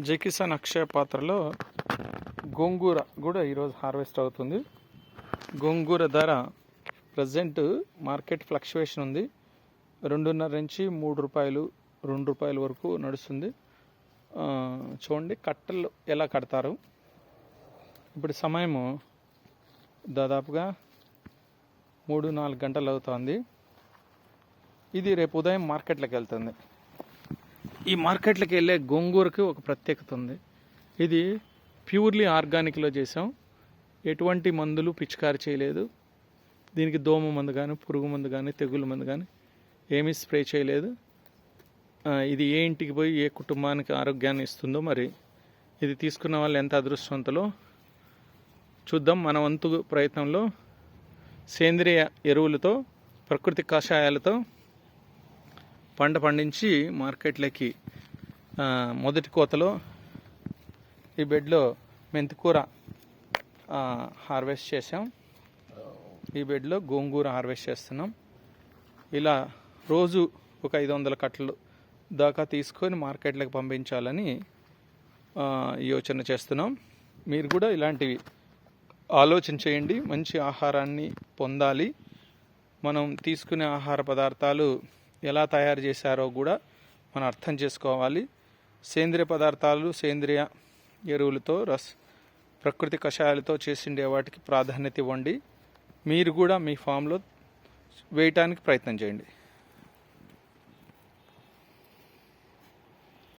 జకిసన్ అక్షయ పాత్రలో గోంగూర కూడా ఈరోజు హార్వెస్ట్ అవుతుంది. గోంగూర ధర ప్రజెంట్ మార్కెట్ ఫ్లక్చువేషన్ ఉంది. రెండున్నర నుంచి మూడు రూపాయలు రెండు రూపాయల వరకు నడుస్తుంది. చూడండి కట్టలు ఎలా కడతారు. ఇప్పుడు సమయము దాదాపుగా మూడు నాలుగు గంటలు అవుతుంది. ఇది రేపు ఉదయం మార్కెట్లోకి వెళ్తుంది. ఈ మార్కెట్లోకి వెళ్ళే గోంగూరకి ఒక ప్రత్యేకత ఉంది. ఇది ప్యూర్లీ ఆర్గానిక్లో చేసాం. ఎటువంటి మందులు పిచికారి చేయలేదు. దీనికి దోమ మందు కానీ పురుగు మందు కానీ తెగులు మందు కానీ ఏమీ స్ప్రే చేయలేదు. ఇది ఏ ఇంటికి పోయి ఏ కుటుంబానికి ఆరోగ్యాన్ని ఇస్తుందో మరి ఇది తీసుకున్న వాళ్ళు ఎంత అదృష్టవంతులో? చూద్దాం మన వంతు ప్రయత్నంలో సేంద్రియ ఎరువులతో ప్రకృతి కషాయాలతో పంట పండించి మార్కెట్లోకి మొదటి కోతలో ఈ బెడ్లో మెంతికూర హార్వెస్ట్ చేసాం ఈ బెడ్లో గోంగూర హార్వెస్ట్ చేస్తున్నాం. ఇలా రోజు ఒక ఐదు వందల కట్టలు దాకా తీసుకొని మార్కెట్లోకి పంపించాలని యోచన చేస్తున్నాం. మీరు కూడా ఇలాంటివి ఆలోచన చేయండి. మంచి ఆహారాన్ని పొందాలి. మనం తీసుకునే ఆహార పదార్థాలు ఎలా తయారు చేశారో కూడా మనం అర్థం చేసుకోవాలి. సేంద్రియ పదార్థాలు సేంద్రియ ఎరువులతో రస్ ప్రకృతి కషాయాలతో చేసిండే వాటికి ప్రాధాన్యత ఇవ్వండి. మీరు కూడా మీ ఫామ్లో వేయటానికి ప్రయత్నం చేయండి.